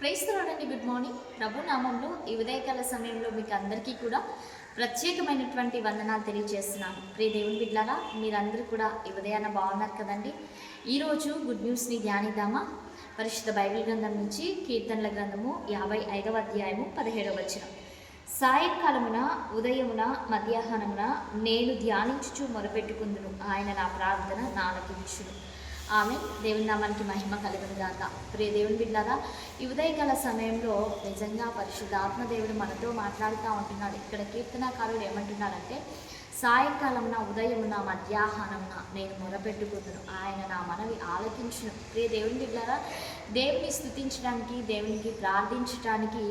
ప్రైస్తరాడండి good morning. ప్రభు నామంలో ఈ ఉదయకాల సమయంలో మీకు అందరికీ కూడా ప్రత్యేకమైనటువంటి వందనాలు తెలియజేస్తున్నాను. ప్రియ దేవుని బిడ్డారా మీరందరూ కూడా ఈ ఉదయాన బాగున్నారు కదండి? ఈరోజు గుడ్ న్యూస్ని ధ్యానిద్దామా? పరిశుద్ధ బైబిల్ గ్రంథం నుంచి కీర్తనల గ్రంథము యాభై ఐదవ అధ్యాయము పదిహేడవ వచనం. సాయంకాలమున ఉదయమున మధ్యాహ్నమున నేను ధ్యానించుచు మొరపెట్టుకుందును. ఆయన నా ప్రార్థన నాలకించును. ఆమె దేవుని నామానికి మహిమ కలుగును ప్రియ దేవుని బిడ్డారా ఈ ఉదయకాల సమయంలో నిజంగా పరిశుద్ధాత్మ దేవుడు మనతో మాట్లాడుతూ ఉంటున్నాడు. ఇక్కడ కీర్తనాకారుడు ఏమంటున్నాడంటే సాయంకాలంన ఉదయమున మధ్యాహ్నంన నేను మొరపెట్టుకుందును ఆయన నా మనవి ఆలకించును. ప్రియ దేవుని బిడ్డారా దేవుని స్థుతించడానికి దేవునికి ప్రార్థించడానికి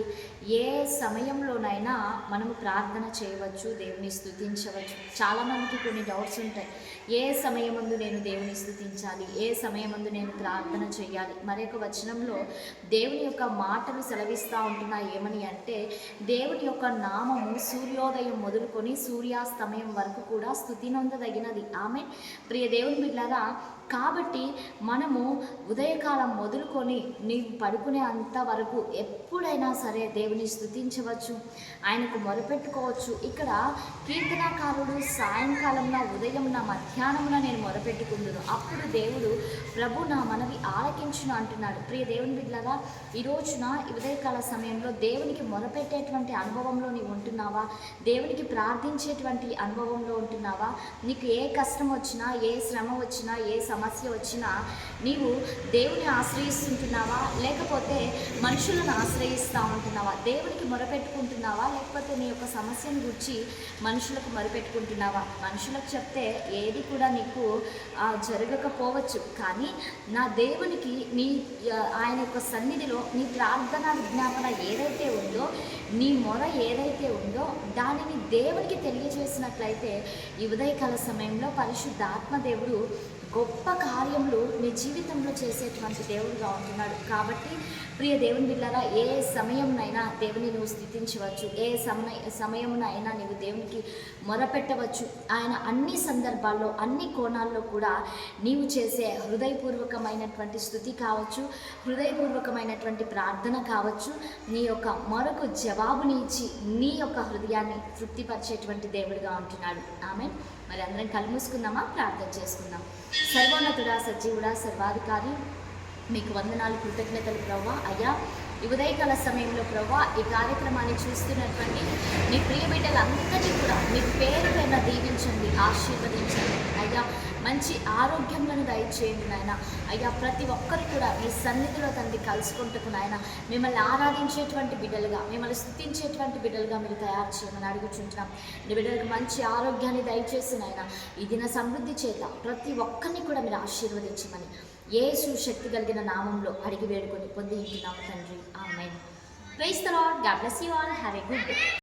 ఏ సమయంలోనైనా మనము ప్రార్థన చేయవచ్చు దేవుని స్థుతించవచ్చు చాలామందికి కొన్ని డౌట్స్ ఉంటాయి. ఏ సమయమందు నేను దేవుని స్థుతించాలి ఏ సమయమందు నేను ప్రార్థన చేయాలి? మరొక వచనంలో దేవుని యొక్క మాటలు సెలవిస్తూ ఉంటున్నా ఏమని అంటే దేవుని యొక్క నామము సూర్యోదయం మొదలుకొని సూర్యాస్తమయం వరకు కూడా స్థుతినందదగినది ఆమె ప్రియ దేవుని బిడ్డారా కాబట్టి మనము ఉదయకాలం మొదలుకొని నీవు పడుకునే అంత వరకు ఎప్పుడైనా సరే దేవుని స్థుతించవచ్చు ఆయనకు మొరపెట్టుకోవచ్చు. ఇక్కడ కీర్తనాకారుడు సాయంకాలంలో ఉదయంన మధ్యాహ్నమున నేను మొరపెట్టుకుందును. అప్పుడు దేవుడు ప్రభు నా మనవి ఆలకించును అంటున్నాడు. ప్రియ దేవుని బిడ్డలాగా ఈ రోజున ఉదయకాల సమయంలో దేవునికి మొరపెట్టేటువంటి అనుభవంలో నీవు ఉంటున్నావా? దేవునికి ప్రార్థించేటువంటి అనుభవంలో ఉంటున్నావా? నీకు ఏ కష్టం వచ్చినా ఏ శ్రమ వచ్చినా ఏ సమస్య వచ్చినా నీవు దేవుని ఆశ్రయిస్తుంటున్నావా? లేకపోతే మనుషులను ఆశ్రయిస్తూ ఉంటున్నావా? దేవునికి మొరపెట్టుకుంటున్నావా? లేకపోతే నీ యొక్క సమస్యను గురించి మనుషులకు మొరపెట్టుకుంటున్నావా? మనుషులకు చెప్తే ఏది కూడా నీకు జరగకపోవచ్చు. కానీ నా దేవునికి నీ ఆయన యొక్క సన్నిధిలో నీ ప్రార్థన విజ్ఞాపన ఏదైతే ఉందో నీ మొర ఏదైతే ఉందో దానిని దేవునికి తెలియజేసినట్లయితే ఈ ఉదయకాల సమయంలో పరిశుద్ధాత్మ ఆత్మదేవుడు గొప్ప కార్యములు నీ జీవితంలో చేసేటువంటి దేవుడుగా ఉంటున్నాడు. కాబట్టి ప్రియ దేవుని బిళ్ళరా ఏ సమయంనైనా దేవుని నువ్వు స్థితించవచ్చు. ఏ సమయ సమయమునైనా నీవు దేవునికి మొరపెట్టవచ్చు. ఆయన అన్ని సందర్భాల్లో అన్ని కోణాల్లో కూడా నీవు చేసే హృదయపూర్వకమైనటువంటి స్థుతి కావచ్చు హృదయపూర్వకమైనటువంటి ప్రార్థన కావచ్చు. నీ యొక్క మరొక జవాబుని ఇచ్చి నీ యొక్క హృదయాన్ని తృప్తిపరిచేటువంటి దేవుడిగా ఉంటున్నాడు. ఆమె మరి అందరం కలుమూసుకుందామా? ప్రార్థన చేసుకుందాం. సర్వోన్నతుడా సజీవుడా సర్వాధికారి. మీకు వందనాలు కృతజ్ఞతలు ప్రవ్వా. అయ్యా ఈ ఉదయకాల సమయంలో ప్రవ్వా ఈ కార్యక్రమాన్ని చూస్తున్నటువంటి మీ ప్రియ బిడ్డలందరినీ కూడా మీ పేరు పైన దీవించండి ఆశీర్వదించండి. అయ్యా మంచి ఆరోగ్యములను దయచేయండి నాయన. అయ్యా ప్రతి ఒక్కరు కూడా మీ సన్నిధిలో తండ్రి కలుసుకుంటుకు నాయన. మిమ్మల్ని ఆరాధించేటువంటి బిడ్డలుగా మిమ్మల్ని స్థుతించేటువంటి బిడ్డలుగా మీరు తయారు చేయమని అడుగుచుంటున్నాం. నీ బిడ్డలకు మంచి ఆరోగ్యాన్ని దయచేసి నాయన ఈ దిన సమృద్ధి చేత ప్రతి ఒక్కరిని కూడా మీరు ఆశీర్వదించమని ఏ శక్తి కలిగిన నామంలో అడిగి వేడుకొని పొంది తండ్రి. ఆమె praise the lord. God bless you all. Have a good day.